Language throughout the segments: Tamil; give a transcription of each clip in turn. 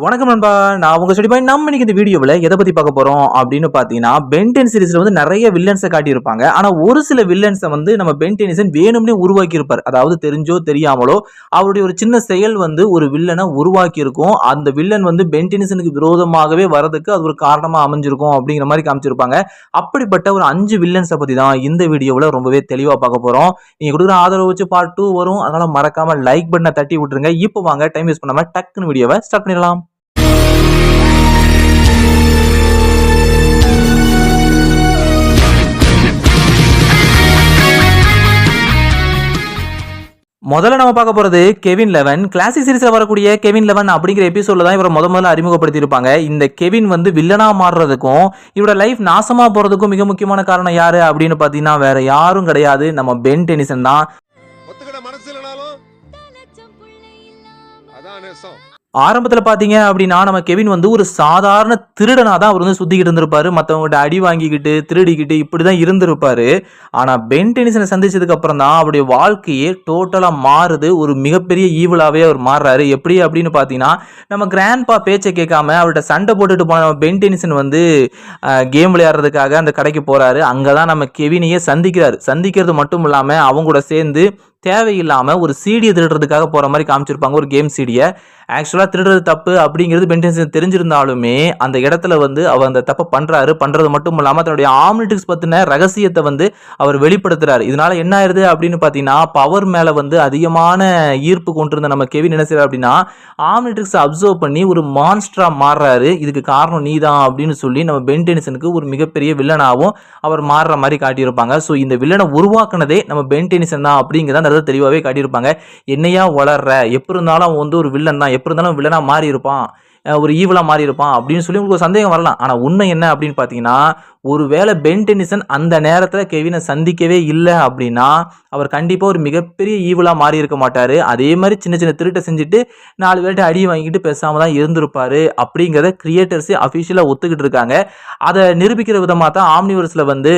வணக்கம் நண்பா. நான் உங்க ஸ்டடி பாய் நம்ம இன்னைக்கு இந்த வீடியோவில் எதை பத்தி பார்க்க போறோம் அப்படின்னு பார்த்தீங்கன்னா பென்டென் சீரிஸ்ல வந்து நிறைய வில்லன்ஸை காட்டியிருப்பாங்க. ஆனா ஒரு சில வில்லன்ஸை வந்து நம்ம பென்டெனிசன் வேணும்னே உருவாக்கியிருப்பார். அதாவது தெரிஞ்சோ தெரியாமலோ அவருடைய ஒரு சின்ன செயல் வந்து ஒரு வில்லனை உருவாக்கியிருக்கும். அந்த வில்லன் வந்து பென்டெனிசனுக்கு விரோதமாகவே வரதுக்கு அது ஒரு காரணமா அமைஞ்சிருக்கும் அப்படிங்கிற மாதிரி காமிச்சிருப்பாங்க. அப்படிப்பட்ட ஒரு அஞ்சு வில்லன்ஸை பத்தி தான் இந்த வீடியோவில் ரொம்பவே தெளிவாக பார்க்க போறோம். நீங்க கொடுக்குற ஆதரவு வச்சு பார்ட் டூ வரும். அதனால மறக்காம லைக் பட்டனை தட்டி விட்டுருங்க. இப்போ வாங்க டைம் யூஸ் பண்ணாம டக்குன்னு வீடியோவை ஸ்டார்ட் பண்ணிடலாம். முதல்ல நம்ம பார்க்க போறது கெவின் லெவன் கிளாசிக் சீரிஸ்ல வரக்கூடிய கெவின் லெவன் அப்படிங்கிற எபிசோட்ல தான் இவரை முத முதல்ல அறிமுகப்படுத்தியிருப்பாங்க. இந்த கெவின் வந்து வில்லனா மாறுறதுக்கும் இவரோட லைஃப் நாசமா போறதுக்கும் மிக முக்கியமான காரணம் யாரு அப்படின்னு பார்த்தீங்கன்னா வேற யாரும் கிடையாது. நம்ம பென் டெனிசன் தான். ஆரம்பத்தில் பார்த்தீங்க அப்படின்னா நம்ம கெவின் வந்து ஒரு சாதாரண திருடனாக தான் அவர் வந்து சுற்றிக்கிட்டு இருந்திருப்பாரு. மற்றவங்ககிட்ட அடி வாங்கிக்கிட்டு திருடிக்கிட்டு இப்படி தான் இருந்திருப்பாரு. ஆனால் பென் டெனிசனை சந்திச்சதுக்கு அப்புறம் தான் அவருடைய வாழ்க்கையே டோட்டலாக மாறுது. ஒரு மிகப்பெரிய ஈவலாகவே அவர் மாறுறாரு. எப்படி அப்படின்னு பார்த்தீங்கன்னா நம்ம கிராண்ட்பா பேச்சை கேட்காம அவர்கிட்ட சண்டை போட்டுட்டு போன நம்ம பென் டெனிசன் வந்து கேம் விளையாடுறதுக்காக அந்த கடைக்கு போகிறாரு அங்கே தான் நம்ம கெவினையே சந்திக்கிறார். சந்திக்கிறது மட்டும் இல்லாமல் அவங்க கூட சேர்ந்து தேவையில்லாமல் ஒரு சீடியை திருடுறதுக்காக போகிற மாதிரி காமிச்சிருப்பாங்க. ஒரு கேம் சீடியை ஆக்சுவலாக திருடுறது தப்பு அப்படிங்கிறது பென்டென்சன் தெரிஞ்சிருந்தாலுமே அந்த இடத்துல வந்து அவர் அந்த தப்பை பண்ணுறாரு பண்ணுறது மட்டும் இல்லாமல் தன்னுடைய ஆம்னிட்டிக்ஸ் பற்றின ரகசியத்தை வந்து அவர் வெளிப்படுத்துகிறார் இதனால் என்ன ஆயிருது அப்படின்னு பார்த்தீங்கன்னா பவர் மேலே வந்து அதிகமான ஈர்ப்பு கொண்டிருந்த நம்ம கெவின் என்ன செய்யறாரு அப்படின்னா ஆம்னிட்டிக்ஸ் அப்சர்வ் பண்ணி ஒரு மான்ஸ்டரா மாறுறாரு. இதுக்கு காரணம் நீ தான் அப்படின்னு சொல்லி நம்ம பென்டெனிசனுக்கு ஒரு மிகப்பெரிய வில்லனாகவும் அவர் மாறுற மாதிரி காட்டியிருப்பாங்க. ஸோ இந்த வில்லனை உருவாக்குனதே நம்ம பென்டெனிசன் தான் அப்படிங்கிறத அந்த இடத்துல தெளிவாகவே காட்டியிருப்பாங்க. என்னையா வளர்ற? எப்படி இருந்தாலும் அவன் வந்து ஒரு வில்லன் தான். எப்படி இருந்தாலும் வில்லனா மாறி இருப்பான். ஒரு ஈவலாக மாறி இருப்பான் அப்படின்னு சொல்லி உங்களுக்கு ஒரு சந்தேகம் வரலாம். ஆனால் உண்மை என்ன அப்படின்னு பார்த்தீங்கன்னா ஒருவேளை பென் டென்னிசன் அந்த நேரத்தில் கெவினை சந்திக்கவே இல்லை அப்படின்னா அவர் கண்டிப்பாக ஒரு மிகப்பெரிய ஈவலாக மாறி இருக்க மாட்டார். அதே மாதிரி சின்ன சின்ன திருட்டை செஞ்சுட்டு நாலு பேர்கிட்ட அடி வாங்கிட்டு பேசாமல் தான் இருந்திருப்பார் அப்படிங்கிறத கிரியேட்டர்ஸே அஃபிஷியலாக ஒத்துக்கிட்டு இருக்காங்க. அதை நிரூபிக்கிற விதமாக தான் ஆம்னிவர்ஸில் வந்து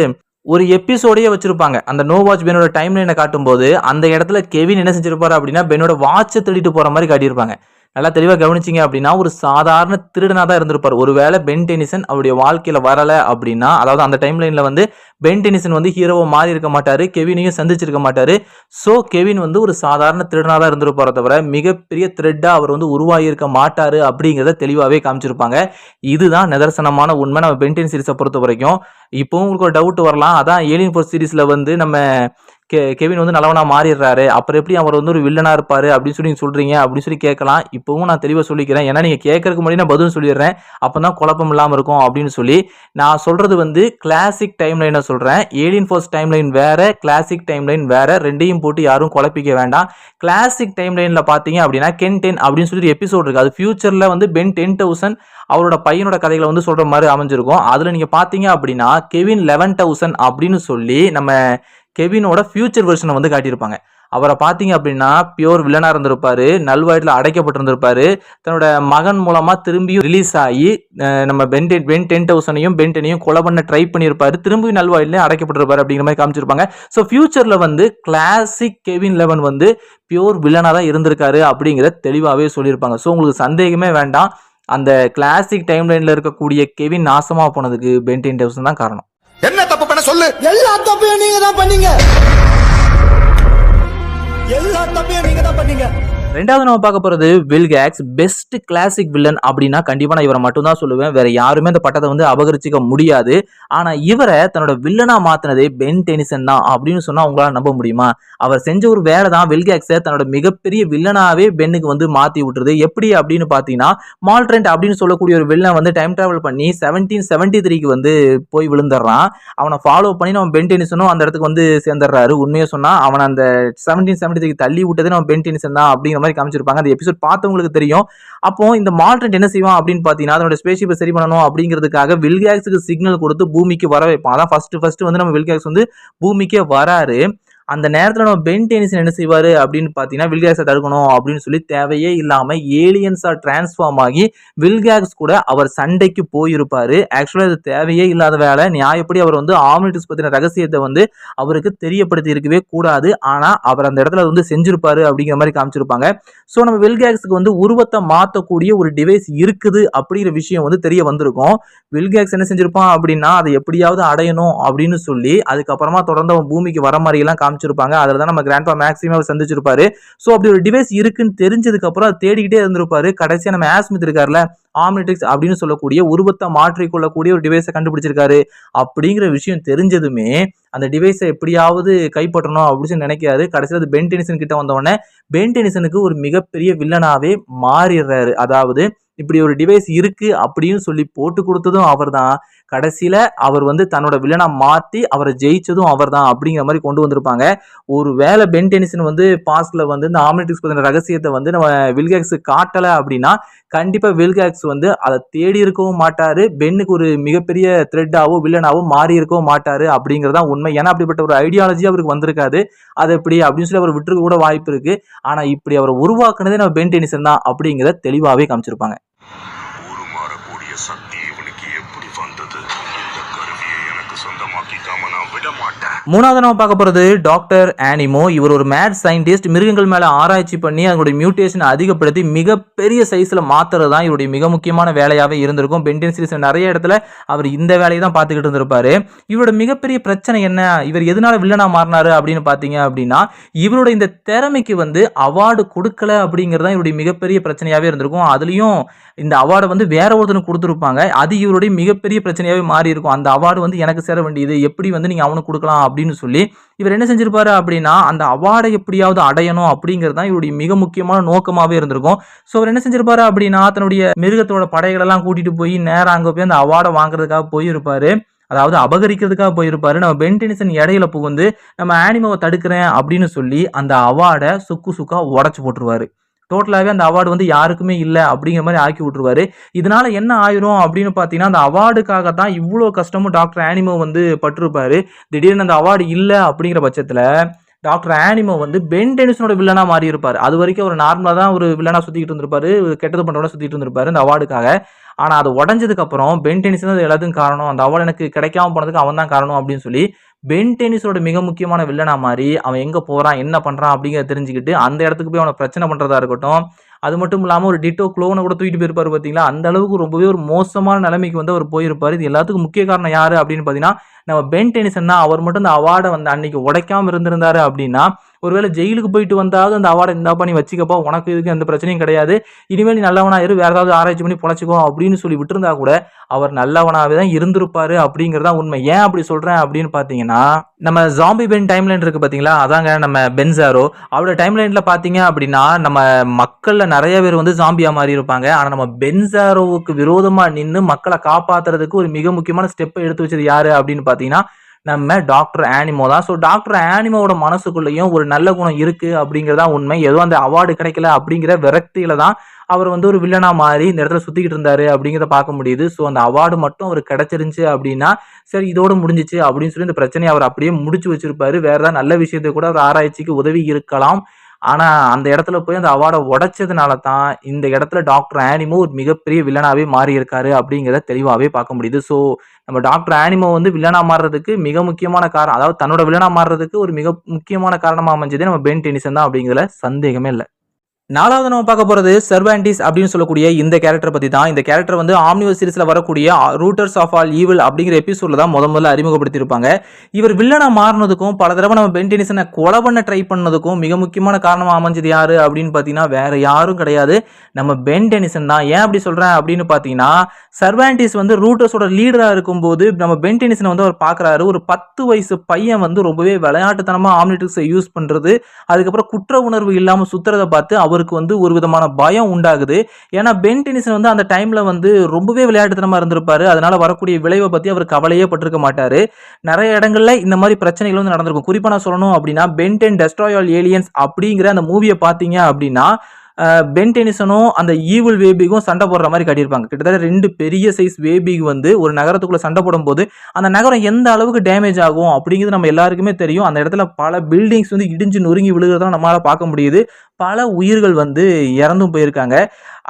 ஒரு எபிசோடையே வச்சிருப்பாங்க. அந்த நோ வாட்ச் பெனோட டைம் லைனை காட்டும்போது அந்த இடத்துல கெவின் என்ன செஞ்சிருப்பாரு அப்படின்னா பெனோட வாட்சை திருடிட்டு போற மாதிரி காட்டியிருப்பாங்க. நல்லா தெளிவாக கவனிச்சிங்க அப்படின்னா ஒரு சாதாரண திருடனாக தான் இருந்திருப்பார். ஒருவேளை பென் டெனிசன் அவருடைய வாழ்க்கையில் வரலை அப்படின்னா அதாவது அந்த டைம் லைனில் வந்து பென் டெனிசன் வந்து ஹீரோவை மாறி இருக்க மாட்டார் கெவினையும் சந்திச்சிருக்க மாட்டார். ஸோ கெவின் வந்து ஒரு சாதாரண திருடனாக தான் இருந்திருப்பாரே தவிர மிகப்பெரிய த்ரெட்டாக அவர் வந்து உருவாகியிருக்க மாட்டார் அப்படிங்கிறத தெளிவாகவே காமிச்சிருப்பாங்க. இதுதான் நிதர்சனமான உண்மை. நம்ம பென்டென் சீரிஸை பொறுத்த வரைக்கும் இப்போவும் உங்களுக்கு ஒரு டவுட் வரலாம். அதான் ஏலியன் ஃபோர் சீரிஸில் வந்து நம்ம கெ கெவின் வந்து நல்லவனாக மாறிடுறாரு. அப்புறம் எப்படி அவர் வந்து ஒரு வில்லனாக இருப்பார்? அப்படின்னு சொல்லி நீங்கள் சொல்கிறீங்க அப்படின்னு சொல்லி கேட்கலாம். இப்போவும் நான் தெளிவாக சொல்லிக்கிறேன். ஏன்னா நீங்கள் கேட்கறதுக்கு முன்னாடி நான் பதில் சொல்லிடுறேன். அப்போ தான் குழப்பம் இல்லாமல் இருக்கும் அப்படின்னு சொல்லி நான் சொல்கிறது வந்து கிளாசிக் டைம் லைனை சொல்கிறேன் ஏலியன் ஃபோர்ஸ் டைம் லைன் வேறு கிளாசிக் டைம் லைன் வேறு. ரெண்டையும் போட்டு யாரும் குழப்பிக்க வேண்டாம். கிளாசிக் டைம் லைனில் பார்த்தீங்க அப்படின்னா கென் டென் அப்படின்னு சொல்லி எபிசோட் இருக்குது அது ஃபியூச்சரில் வந்து பென் டென் தௌசண்ட் அவரோட பையனோட கதைகளை வந்து சொல்கிற மாதிரி அமைஞ்சிருக்கும். அதில் நீங்கள் பார்த்தீங்க அப்படின்னா கெவின் லெவன் தௌசண்ட் அப்படின்னு சொல்லி நம்ம கெவினோட ஃபியூச்சர் வெர்ஷனை வந்து காட்டியிருப்பாங்க. அவரை பார்த்தீங்க அப்படின்னா பியோர் வில்லனாக இருந்திருப்பார் நல்வாயிட்டில் அடைக்கப்பட்டிருந்திருப்பாரு. தன்னோட மகன் மூலமாக திரும்பியும் ரிலீஸ் ஆகி நம்ம பென் பென் டென் தௌசண்டையும் பென் டெனையும் கொலை பண்ண ட்ரை பண்ணியிருப்பாரு. திரும்பியும் நல்வாயிலே அடைக்கப்பட்டிருப்பாரு அப்படிங்கிற மாதிரி காமிச்சிருப்பாங்க. ஸோ ஃபியூச்சரில் வந்து கிளாசிக் கெவின் லெவன் வந்து பியோர் வில்லனாக தான் இருந்திருக்காரு அப்படிங்கிறத தெளிவாகவே சொல்லியிருப்பாங்க. ஸோ உங்களுக்கு சந்தேகமே வேண்டாம். அந்த கிளாசிக் டைம் லைனில் இருக்கக்கூடிய கெவின் நாசமாக போனதுக்கு பென் டென் தான் காரணம். என்ன தப்பு சொல்லு. எல்லா தப்பையும் நீங்க தான் பண்ணீங்க. ரெண்டாவது நம்ம பார்க்க போறது வில்கேக்ஸ் பெஸ்ட் கிளாசிக் வில்லன் அப்படின்னா கண்டிப்பா நான் இவரை மட்டும் தான் சொல்லுவேன். வேற யாருமே அந்த பட்டத்தை வந்து அபகரிச்சிக்க முடியாது. ஆனா இவரை தன்னோட வில்லனா மாத்தினதே பென் டெனிசன் தான் அப்படின்னு சொன்னா உங்களால நம்ப முடியுமா? அவர் செஞ்ச ஒரு வேலை தான் வில்கேக்ஸை தன்னோட மிகப்பெரிய வில்லனாவே பென்னுக்கு வந்து மாத்தி விட்டுருது. எப்படி அப்படின்னு பாத்தீங்கன்னா மால்ட்ரெண்ட் அப்படின்னு சொல்லக்கூடிய ஒரு வில்லன் வந்து டைம் டிராவல் பண்ணி செவன்டீன் செவன்டி த்ரீக்கு வந்து போய் விழுந்துடுறான். அவனை ஃபாலோ பண்ணி நம்ம பென் டெனிசனும் அந்த இடத்துக்கு வந்து சேர்ந்துடுறாரு. உண்மையை சொன்னா அவன் அந்த செவன்டீன் செவன்டி த்ரீக்கு தள்ளி விட்டதே நம்ம பென் டெனிசன் தான் அப்படிங்கிற மாதிரி காமிச்சிருப்பாங்க. அந்த எபிசோட் பார்த்தவங்களுக்கு தெரியும். அப்போ இந்த மால்ட்ரெண்ட் என்ன செய்வான் அப்படின்னு பார்த்தீங்கன்னா அதனோட ஸ்பேஷிப்பை சரி பண்ணணும் அப்படிங்கிறதுக்காக வில்கேக்ஸுக்கு சிக்னல் கொடுத்து பூமிக்கு வர வைப்பான். அதான் ஃபர்ஸ்ட் ஃபர்ஸ்ட் வந்து நம்ம வில்கேக்ஸ் வந்து பூமிக்கே வராரு. அந்த நேரத்தில் நம்ம பென் டெனிசன் என்ன செய்வார் அப்படின்னு பார்த்தீங்கன்னா, வில்கேக்ஸ தடுக்கணும் அப்படின்னு சொல்லி தேவையே இல்லாமல் ஏலியன்ஸாக டிரான்ஸ்ஃபார்ம் ஆகி வில்கேக்ஸ் கூட அவர் சண்டைக்கு போயிருப்பார் ஆக்சுவலாக இது தேவையே இல்லாத வேலை. நியாயப்படி அவர் வந்து ஆம்னிட்ரிக்ஸ் பற்றின ரகசியத்தை வந்து அவருக்கு தெரியப்படுத்தி இருக்கவே கூடாது. ஆனால் அவர் அந்த இடத்துல வந்து செஞ்சிருப்பாரு அப்படிங்கிற மாதிரி காமிச்சிருப்பாங்க. ஸோ நம்ம வில்கேக்ஸ்க்கு வந்து உருவத்தை மாற்றக்கூடிய ஒரு டிவைஸ் இருக்குது அப்படிங்கிற விஷயம் வந்து தெரிய வந்திருக்கும். வில்கேக்ஸ் என்ன செஞ்சிருப்பான் அப்படின்னா, அதை எப்படியாவது அடையணும் அப்படின்னு சொல்லி, அதுக்கப்புறமா தொடர்ந்து அவன் பூமிக்கு வர மாரியெல்லாம் காமிச்சிருப்பாங்க. அதில் தான் நம்ம கிராண்ட்பா மேக்ஸிமம் அவர் சந்திச்சிருப்பாரு. ஸோ அப்படி ஒரு டிவைஸ் இருக்குன்னு தெரிஞ்சதுக்கப்புறம் அதை தேடிக்கிட்டே இருந்திருப்பாரு. கடைசியாக நம்ம ஆஸ்மித் இருக்கார்ல, ஆம்னிட்ரிக்ஸ் அப்படின்னு சொல்லக்கூடிய உருவத்தை மாற்றிக்கொள்ளக்கூடிய ஒரு டிவைஸை கண்டுபிடிச்சிருக்காரு. அப்படிங்கிற விஷயம் தெரிஞ்சதுமே, அந்த டிவைஸை எப்படியாவது கைப்பற்றணும் அப்படின்னு சொல்லி நினைக்கிறாரு. கடைசியில் அது பென் டெனிசன் கிட்ட வந்தவொடனே பென் டெனிசனுக்கு ஒரு மிகப்பெரிய வில்லனாவே மாறிடுறாரு. அதாவது இப்படி ஒரு டிவைஸ் இருக்கு அப்படின்னு சொல்லி போட்டு கொடுத்ததும் அவர் தான் கடைசியில் அவர் வந்து தன்னோட வில்லனை மாற்றி அவரை ஜெயிச்சதும் அவர்தான் அப்படிங்கிற மாதிரி கொண்டு வந்திருப்பாங்க. ஒரு வேலை பென் டெனிசன் வந்து பாஸ்டில் வந்து இந்த ஆம்னிட்ரிக்ஸ் பற்றின ரகசியத்தை வந்து நம்ம வில்கேக்ஸ் காட்டலை அப்படின்னா, கண்டிப்பாக வில்கேக்ஸ் வந்து அதை தேடி இருக்கவும் மாட்டார் பென்னுக்கு ஒரு மிகப்பெரிய த்ரெட்டாவோ, வில்லனாவோ மாறி இருக்கவும் மாட்டார் அப்படிங்கிறது தான் உண்மை. ஏன்னா அப்படிப்பட்ட ஒரு ஐடியாலஜி அவருக்கு வந்திருக்காது. அது எப்படி அப்படின்னு சொல்லி அவர் விட்டுருக்க கூட வாய்ப்பு இருக்குது ஆனால் இப்படி அவரை உருவாக்குனதே நம்ம பென் டெனிசன் தான் அப்படிங்கிறத தெளிவாகவே காமிச்சிருப்பாங்க. வந்தது இந்த கருவியை எனக்கு சொந்தமாக்கிக்காம நான் விட மாட்டேன் மூணாவது நம்ம பார்க்க போறது டாக்டர் ஆனிமோ. இவர் ஒரு மேட் சயின்டிஸ்ட். மிருகங்கள் மேல ஆராய்ச்சி பண்ணி அதனுடைய மியூட்டேஷனை அதிகப்படுத்தி மிகப்பெரிய சைஸ்ல மாத்துறது தான் இவருடைய மிக முக்கியமான வேலையாவே இருந்திருக்கும். பென்டென் சீரிஸ் நிறைய இடத்துல அவர் இந்த வேலையை தான் பார்த்துக்கிட்டு இருந்திருப்பாரு. இவரோட மிகப்பெரிய பிரச்சனை என்ன? இவர் எதனால வில்லனா மாறினாரு அப்படின்னு பார்த்தீங்க அப்படின்னா, இவரோட இந்த திறமைக்கு வந்து அவார்டு கொடுக்கல அப்படிங்கிறது தான் இவருடைய மிகப்பெரிய பிரச்சனையாவே இருந்திருக்கும். அதுலயும் இந்த அவார்டை வந்து வேற ஒருத்தனுக்கு கொடுத்துருப்பாங்க அது இவருடைய மிகப்பெரிய பிரச்சனையாகவே மாறி இருக்கும். அந்த அவார்டு வந்து எனக்கு சேர வேண்டியது. எப்படி வந்து நீங்கள் அவனுக்கு கொடுக்கலாம் அப்படின்னு சொல்லி, இவர் என்ன செஞ்சிருப்பாரு அப்படின்னா, அந்த அவார்டை எப்படியாவது அடையணும் அப்படிங்கிறது தான் இவருடைய மிக முக்கியமான நோக்கமாகவே இருந்திருக்கும். ஸோ அவர் என்ன செஞ்சிருப்பாரு அப்படின்னா, தன்னுடைய மிருகத்தோட படைகளெல்லாம் கூட்டிகிட்டு போய் நேரம் அங்கே போய் அந்த அவார்டை வாங்குறதுக்காக போயிருப்பாரு. அதாவது அபகரிக்கிறதுக்காக போயிருப்பாரு. நம்ம பென்டெனிசன் இடையில புகுந்து, நம்ம ஆனிமாவை தடுக்கிறேன் அப்படின்னு சொல்லி, அந்த அவார்டை சுக்கு சுக்கா உடைச்சு போட்டுருவாரு. டோட்டலாகவே அந்த அவார்டு வந்து யாருக்குமே இல்லை அப்படிங்கிற மாதிரி ஆக்கி விட்டுருவாரு. இதனால என்ன ஆயிரும் அப்படின்னு பார்த்தீங்கன்னா, அந்த அவார்டுக்காக தான் இவ்வளோ கஷ்டமும் டாக்டர் ஆனிமோ வந்து பட்டிருப்பாரு. திடீர்னு அந்த அவார்டு இல்லை அப்படிங்கிற பட்சத்தில் டாக்டர் ஆனிமோ வந்து பென் டெனிசனோட வில்லனா அது வரைக்கும் ஒரு நார்மலாக தான் ஒரு வில்லனா சுற்றிக்கிட்டு இருந்திருப்பாரு. கெட்டது பண்றவனா சுற்றிட்டு இருந்திருப்பாரு இந்த அவார்டுக்காக. ஆனால் அது உடஞ்சதுக்கப்புறம் பென் டெனிசன் தான் எல்லாத்துக்கும் காரணம். அந்த அவார்டு எனக்கு கிடைக்காம போனதுக்கு அவன் தான் காரணம் அப்படின்னு சொல்லி, பென் டெனிஸோட மிக முக்கியமான வில்லனா மாதிரி அவன் எங்கே போகிறான் என்ன பண்ணுறான் அப்படிங்கிறத தெரிஞ்சுக்கிட்டு, அந்த இடத்துக்கு போய் அவனை பிரச்சனை பண்ணுறதா இருக்கட்டும். அது மட்டும் இல்லாமல் ஒரு டிட்டோ க்ளோனை கூட தூக்கிட்டு போயிருப்பார் பார்த்தீங்களா? அந்த அளவுக்கு ரொம்பவே ஒரு மோசமான நிலைமைக்கு வந்து அவர் போயிருப்பார் இது எல்லாத்துக்கும் முக்கிய காரணம் யார் அப்படின்னு பார்த்தீங்கன்னா, நம்ம பென் டெனிசன் அவர் மட்டும் இந்த அவார்டை வந்து அன்னைக்கு உடைக்காமல் இருந்திருந்தாரு அப்படின்னா, ஒருவேளை ஜெயிலுக்கு போயிட்டு வந்தாவது அந்த அவார்டை இந்தாப்பா நீ வச்சுக்கப்பா. உனக்கு இதுக்கு எந்த பிரச்சனையும் கிடையாது. இனிமேல் நீ நல்லவனா இரு. வேற ஏதாவது ஆராய்ச்சி பண்ணி பொழைச்சிக்கோ அப்படின்னு சொல்லி விட்டுருந்தா கூட, அவர் நல்லவனாகவே தான் இருந்திருப்பாரு அப்படிங்கிறது தான் உண்மை. ஏன் அப்படி சொல்கிறேன் அப்படின்னு பார்த்தீங்கன்னா, நம்ம ஜாம்பி பென் டைம்லைன் இருக்குது பார்த்தீங்களா? அதாங்க நம்ம பென்சாரோ. அவரோட டைம்லைனில் பார்த்தீங்க அப்படின்னா, நம்ம மக்களில் நிறைய பேர் வந்து ஜாம்பியா மாறியிருப்பாங்க. ஆனால் நம்ம பென்சாரோவுக்கு விரோதமாக நின்று மக்களை காப்பாத்துறதுக்கு ஒரு மிக முக்கியமான ஸ்டெப்பை எடுத்து வச்சது யார் அப்படின்னு பார்த்தீங்கன்னா, நம்ம டாக்டர் ஆனிமோ தான். ஸோ டாக்டர் ஆனிமோவோட மனசுக்குள்ளேயும் ஒரு நல்ல குணம் இருக்கு அப்படிங்கிறதா உண்மை. ஏதோ அந்த அவார்டு கிடைக்கல அப்படிங்கிற விரக்தியில தான் அவர் வந்து ஒரு வில்லனா மாறி இந்த இடத்துல சுத்திக்கிட்டு இருந்தாரு அப்படிங்கிறத பார்க்க முடியுது. ஸோ அந்த அவார்டு மட்டும் அவர் கிடைச்சிருந்துச்சு அப்படின்னா, சரி இதோட முடிஞ்சிச்சு அப்படின்னு சொல்லி இந்த பிரச்சனைய அவர் அப்படியே முடிச்சு வச்சிருப்பாரு. வேற ஏதாவது நல்ல விஷயத்தை கூட அவர் ஆராய்ச்சிக்கு உதவி இருக்கலாம். ஆனால் அந்த இடத்துல போய் அந்த அவார்டை உடைச்சதுனால தான், இந்த இடத்துல டாக்டர் ஆனிமோ ஒரு மிகப்பெரிய வில்லனாகவே மாறியிருக்காரு அப்படிங்கிறத தெளிவாகவே பார்க்க முடியுது. ஸோ நம்ம டாக்டர் ஆனிமோ வந்து வில்லனாக மாறுறதுக்கு மிக முக்கியமான காரணம் அதாவது தன்னோட வில்லனாக மாறுறதுக்கு ஒரு மிக முக்கியமான காரணமாக அமைஞ்சதே நம்ம பென் டெனிசன் தான் அப்படிங்கிறதுல சந்தேகமே இல்லை நாலாவது நம்ம பார்க்க போகிறது சர்வாண்டிஸ் அப்படின்னு சொல்லக்கூடிய இந்த கேரக்டர் பற்றி தான். இந்த கேரக்டர் வந்து ஆம்னிவர் சீரிஸில் வரக்கூடிய ரூட்டர்ஸ் ஆஃப் ஆல் ஈவில் அப்படிங்கிற எபிசோட்ல தான் முத முதல்ல அறிமுகப்படுத்தியிருப்பாங்க. இவர் வில்லனை மாறினதுக்கும் பல தடவை நம்ம பென்டெனிசனை கொலை பண்ண ட்ரை பண்ணதுக்கும் மிக முக்கியமான காரணமாக அமைஞ்சது யார் அப்படின்னு பார்த்தீங்கன்னா, வேறு யாரும் கிடையாது. நம்ம பென் டெனிசன் தான். ஏன் அப்படி சொல்கிறேன் அப்படின்னு பார்த்தீங்கன்னா, சர்வாண்டிஸ் வந்து ரூட்டர்ஸோட லீடராக இருக்கும்போது, நம்ம பென்டெனிசனை வந்து அவர் பார்க்குறாரு. ஒரு 10 வயசு பையன் வந்து ரொம்பவே விளையாட்டுத்தனமாக ஆம்னிட்ரிக்ஸ யூஸ் பண்ணுறது அதுக்கப்புறம் குற்ற உணர்வு இல்லாமல் சுற்றுறதை பார்த்து அவருக்கு வந்து ஒரு விதமான பயம் உண்டாகுது. ஏன்னா பென் டெனிசன் வந்து அந்த டைம்ல வந்து ரொம்பவே விளையாட்டுத்தனமா இருந்திருப்பாரு. அதனால வரக்கூடிய விளைவை பத்தி அவர் கவலையே பட்டிருக்க மாட்டாரு. நிறைய இடங்கள்ல இந்த மாதிரி பிரச்சனைகள் வந்து நடந்திருக்கும். குறிப்பா நான் சொல்லணும் அப்படின்னா, பென் 10 டெஸ்ட்ராய் ஆல் ஏலியன்ஸ் அப்படிங்கிற அந்த மூவியை பார்த்தீங்க அப்படின்னா, பென் டெனிசனும் அந்த ஈவில் வேபிக்கும் சண்டை போடுற மாதிரி காட்டியிருப்பாங்க கிட்டத்தட்ட ரெண்டு பெரிய சைஸ் வேபிக் வந்து ஒரு நகரத்துக்குள்ளே சண்டை போடும்போது அந்த நகரம் எந்த அளவுக்கு டேமேஜ் ஆகும் அப்படிங்கிறது நம்ம எல்லாருக்குமே தெரியும் அந்த இடத்துல பல பில்டிங்ஸ் வந்து இடிஞ்சு நொறுங்கி விழுகிறதெல்லாம் நம்மளால் பார்க்க முடியுது பல உயிர்கள் வந்து இறந்தும் போயிருக்காங்க.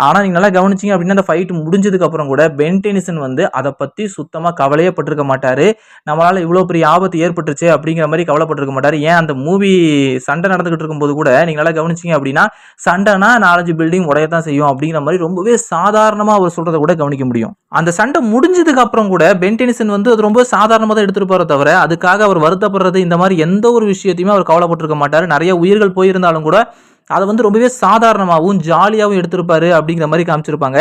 ஆனால் நீங்கள் நல்லா கவனிச்சிங்க அப்படின்னா அந்த ஃபைட் முடிஞ்சதுக்கு அப்புறம் கூட பென்டெனிசன் வந்து அதை பற்றி சுத்தமாக கவலையே பட்டிருக்க மாட்டார். நம்மளால் இவ்வளோ பெரிய ஆபத்து ஏற்பட்டுருச்சு அப்படிங்கிற மாதிரி கவலைப்பட்டிருக்க மாட்டார். ஏன் அந்த மூவி சண்டை நடந்துகிட்டு இருக்கும்போது கூட நீங்கள் நல்லா கவனிச்சிங்க அப்படின்னா சண்டைனா நாலஞ்சு பில்டிங் உடையத்தான் செய்யும் அப்படிங்கிற மாதிரி ரொம்பவே சாதாரணமாக அவர் சொல்கிறத கூட கவனிக்க முடியும். அந்த சண்டை முடிஞ்சதுக்கு அப்புறம் கூட பென்டெனிசன் வந்து அது ரொம்ப சாதாரணமாக தான் எடுத்துகிட்டு போகிற தவிர அதுக்காக அவர் வருத்தப்படுறது இந்த மாதிரி எந்த ஒரு விஷயத்தையுமே அவர் கவலைப்பட்டிருக்க மாட்டார். நிறைய உயிர்கள் போயிருந்தாலும் கூட அதை வந்து ரொம்பவே சாதாரணமாகவும் ஜாலியாகவும் எடுத்திருப்பாரு அப்படிங்கிற மாதிரி காமிச்சிருப்பாங்க.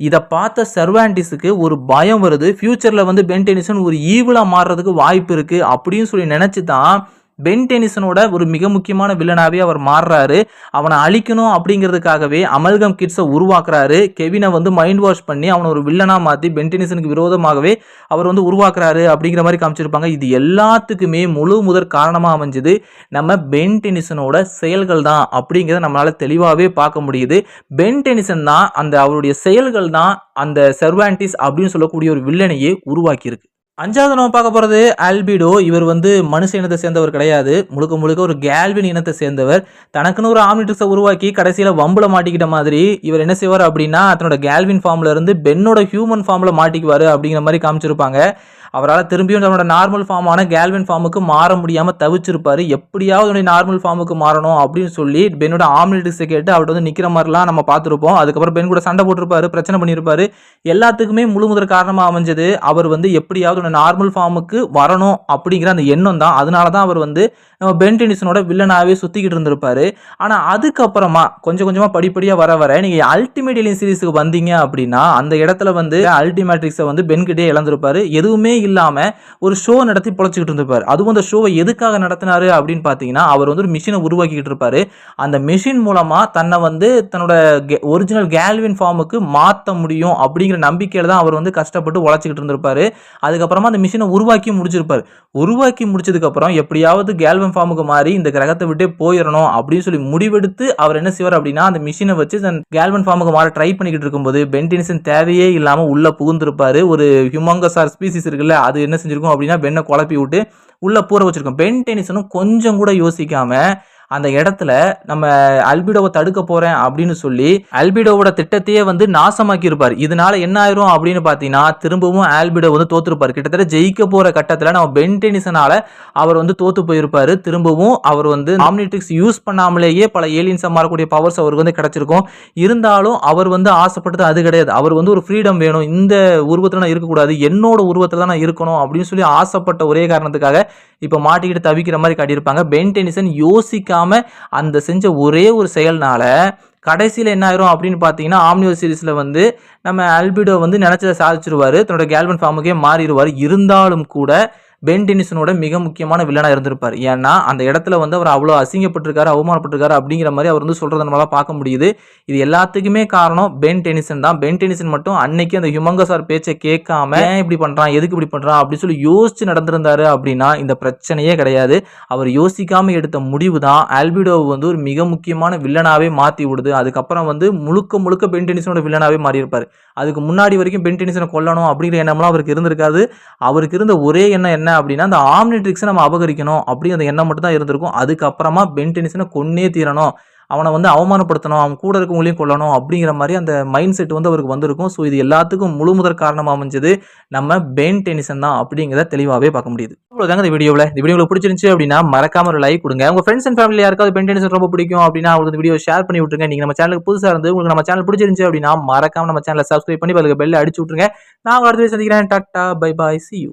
இதை பார்த்த சர்வாண்டிஸுக்கு ஒரு பயம் வருது. ஃப்யூச்சரில் வந்து பென் டெனிசன் ஒரு ஈவிலாக மாறுறதுக்கு வாய்ப்பு இருக்குது அப்படின்னு சொல்லி நினச்சி தான் பென் டெனிசனோட ஒரு மிக முக்கியமான வில்லனாகவே அவர் மாறுறாரு. அவனை அழிக்கணும் அப்படிங்கிறதுக்காகவே அமல்கம் கிட்ஸை உருவாக்குறாரு. கெவினை வந்து மைண்ட் வாஷ் பண்ணி அவனை ஒரு வில்லனாக மாற்றி பென் டெனிசனுக்கு விரோதமாகவே அவர் வந்து உருவாக்குறாரு அப்படிங்கிற மாதிரி காமிச்சிருப்பாங்க. இது எல்லாத்துக்குமே முழு முதற் காரணமாக அமைஞ்சது நம்ம பென் டெனிசனோட செயல்கள் தான் அப்படிங்கிறத நம்மளால் தெளிவாகவே பார்க்க முடியுது. பென் டெனிசன் தான் அந்த அவருடைய செயல்கள் தான் அந்த செர்வான்டிஸ் அப்படின்னு சொல்லக்கூடிய ஒரு வில்லனையே உருவாக்கியிருக்கு. அஞ்சாவது நம்ம பார்க்க போகிறது ஆல்பிடோ. இவர் வந்து மனுஷ இனத்தை சேர்ந்தவர் கிடையாது. முழுக்க முழுக்க ஒரு கேல்வின் இனத்தை சேர்ந்தவர். தனக்குன்னு ஒரு ஆம்னிட்ரிக்ஸை உருவாக்கி கடைசியில் வம்பில் மாட்டிக்கிட்ட மாதிரி இவர் என்ன செய்வார் அப்படின்னா தன்னோட கேல்வின் ஃபார்ம்ல இருந்து பென்னோட ஹியூமன் ஃபார்மில் மாட்டிக்குவார் அப்படிங்கிற மாதிரி காமிச்சிருப்பாங்க. அவரால் திரும்பியும் தன்னோட நார்மல் ஃபார்மான கேல்வின் ஃபார்முக்கு மாற முடியாமல் தவிச்சிருப்பாரு. எப்படியாவது நார்மல் ஃபார்முக்கு மாறணும் அப்படின்னு சொல்லி பென்னோட ஆம்னிட்ரிக்ஸை கேட்டு அவர்கிட்ட வந்து நிற்கிற மாதிரிலாம் நம்ம பார்த்துருப்போம். அதுக்கப்புறம் பென் கூட சண்டை போட்டிருப்பாரு பிரச்சனை பண்ணியிருப்பாரு. எல்லாத்துக்குமே முழு முதல் காரணமாக அமைஞ்சது அவர் வந்து எப்படியாவது நார்மல் ஃபார்முக்கு வரணும் அப்படிங்கிற அந்த எண்ணம் தான். அதனால தான் அவர் வந்து நம்ம பென் டெனிசனோட வில்லனாகவே சுற்றிக்கிட்டு இருந்திருப்பாரு. ஆனால் அதுக்கப்புறமா கொஞ்சம் கொஞ்சமாக படிப்படியாக வர வர நீங்கள் அல்டிமேட் எலியன் சீரீஸுக்கு வந்தீங்க அப்படின்னா அந்த இடத்துல வந்து அல்டிமேட்ரிக்ஸை வந்து பென்கிட்டே இழந்திருப்பாரு. எதுவுமே இல்லாமல் ஒரு ஷோ நடத்தி பொழைச்சிக்கிட்டு இருந்திருப்பார். அதுவும் அந்த ஷோவை எதுக்காக நடத்தினாரு அப்படின்னு பார்த்தீங்கன்னா அவர் வந்து ஒரு மிஷினை உருவாக்கிக்கிட்டு இருப்பார். அந்த மிஷின் மூலமாக தன்னை வந்து தன்னோட ஒரிஜினல் கேல்வின் ஃபார்முக்கு மாற்ற முடியும் அப்படிங்கிற நம்பிக்கையில் தான் அவர் வந்து கஷ்டப்பட்டு உழைச்சிக்கிட்டு இருந்திருப்பாரு. அதுக்கப்புறமா அந்த மிஷினை உருவாக்கி முடிச்சிருப்பார். உருவாக்கி முடிச்சதுக்கப்புறம் எப்படியாவது கேல்வன் ஃபார்முக்கு மாறி இந்த கிரகத்தை விட்டே போயிடணும் அப்படின்னு சொல்லி முடிவெடுத்து அவர் என்ன செய்வார் அப்படின்னா அந்த மிஷினை வச்சு தன் கேல்வன் ஃபார்முக்கு மாற ட்ரை பண்ணிக்கிட்டு இருக்கும்போது பென்டினிசன் தேவையே இல்லாமல் உள்ளே புகுந்திருப்பார். ஒரு ஹியூமங்கசார் ஸ்பீசிஸ் இருக்குல்ல அது என்ன செஞ்சிருக்கும் அப்படின்னா பெண்ணை குழப்பி விட்டு உள்ள பூர வச்சிருக்கும். பென் டெனிசனும் கொஞ்சம் கூட யோசிக்காம அந்த இடத்துல நம்ம அல்பிடோவை தடுக்க போறேன் அப்படின்னு சொல்லி அல்பிடோவோட திட்டத்தையே வந்து நாசமாக்கி இருப்பார் இதனால என்ன ஆயிரும் அப்படின்னு பார்த்தீங்கன்னா திரும்பவும் ஆல்பிடோ வந்து தோத்துருப்பார். கிட்டத்தட்ட ஜெயிக்க போற கட்டத்தில் நம்ம பென் டெனிசனால அவர் வந்து தோத்து போயிருப்பாரு. திரும்பவும் அவர் வந்து ஆம்னிட்ரிக்ஸ் யூஸ் பண்ணாமலேயே பல ஏலியன்ஸாக மாறக்கூடிய பவர்ஸ் அவருக்கு வந்து கிடைச்சிருக்கும். இருந்தாலும் அவர் வந்து ஆசைப்பட்டது அது கிடையாது. அவர் வந்து ஒரு ஃப்ரீடம் வேணும். இந்த உருவத்தில் நான் இருக்கக்கூடாது. என்னோட உருவத்தில் நான் இருக்கணும் அப்படின்னு சொல்லி ஆசைப்பட்ட ஒரே காரணத்துக்காக இப்போ மாட்டிக்கிட்டு தவிக்கிற மாதிரி காட்டியிருப்பாங்க. பென் டெனிசன் யோசிக்காம அந்த செஞ்ச ஒரே ஒரு செயல்னால கடைசியில் என்ன ஆயிரும் அப்படின்னு பார்த்தீங்கன்னா ஆம்னியோ சீரிஸில் வந்து நம்ம அல்பிடோ வந்து நினச்சதை சாதிச்சிருவார். தன்னோட கேல்வன் ஃபார்முக்கே மாறிடுவார் இருந்தாலும் கூட பென் டெனிசனோட மிக முக்கியமான வில்லனாக இருந்திருப்பார். ஏன்னா அந்த இடத்துல வந்து அவர் அவ்வளோ அசிங்கப்பட்டிருக்காரு அவமானப்பட்டிருக்காரு அப்படிங்கிற மாதிரி அவர் வந்து சொல்கிறத நம்மளால் பார்க்க முடியுது. இது எல்லாத்துக்குமே காரணம் பென் டெனிசன் தான். பென் டெனிசன் மட்டும் அன்னைக்கு அந்த ஹியூமங்கசார் பேச்சை கேட்காம ஏன் இப்படி பண்ணுறான் எதுக்கு இப்படி பண்ணுறான் அப்படின்னு சொல்லி யோசிச்சு நடந்திருந்தாரு அப்படின்னா இந்த பிரச்சனையே கிடையாது. அவர் யோசிக்காமல் எடுத்த முடிவு தான் ஆல்பிடோவை வந்து ஒரு மிக முக்கியமான வில்லனாகவே மாற்றி விடுது. அதுக்கப்புறம் வந்து முழுக்க முழுக்க பென் டெனிசனோட வில்லனாகவே மாறியிருப்பார். அதுக்கு முன்னாடி வரைக்கும் பென்டினிசனை கொல்லணும் அப்படிங்கிற எண்ணம்லாம் அவருக்கு இருந்திருக்காது. அவருக்கு இருந்த ஒரே எண்ணம் என்ன அப்படின்னா அந்த ஆம்னிட்ரிக்ஸை நம்ம அபகரிக்கணும் அப்படிங்கிற எண்ணம் மட்டும் தான் இருந்திருக்கும். அதுக்கப்புறமா பென்டினிசனை கொன்னே தீரணும். அவனை வந்து அவமானப்படுத்தணும் அவன் கூட இருக்கவங்களையும் கொல்லணும் அப்படிங்கிற மாதிரி அந்த மைண்ட் செட் வந்து அவருக்கு வந்திருக்கும். ஸோ இது எல்லாத்துக்கும் முழு முதற் காரணமாக அமைஞ்சது நம்ம பென் டெனிசன் தான் அப்படிங்கிறத தெளிவாகவே பார்க்க முடியுது. இவ்வளோதாங்க இந்த வீடியோவில் இந்த வீடியோ உங்களுக்கு பிடிச்சிருந்துச்சு அப்படின்னா மறக்காம ஒரு லைக் கொடுங்க. உங்கள் ஃப்ரெண்ட்ஸ் அண்ட் ஃபேமிலி யாருக்காவது பென் டெனிசன் ரொம்ப பிடிக்கும் அப்படின்னா அவங்களுக்கு இந்த வீடியோ ஷேர் பண்ணி விட்டுருங்க. நீங்கள் நம்ம சேனலுக்கு புதுசாக இருந்து உங்களுக்கு நம்ம சேனல் பிடிச்சிருந்துச்சு அப்படின்னா மறக்காம நம்ம சேனலை சப்ஸ்கிரைப் பண்ணி அதுக்கு பெல்ல அடிச்சு விட்டுருங்க. நான் அடுத்த சந்திக்கிறேன். Tata bye bye see you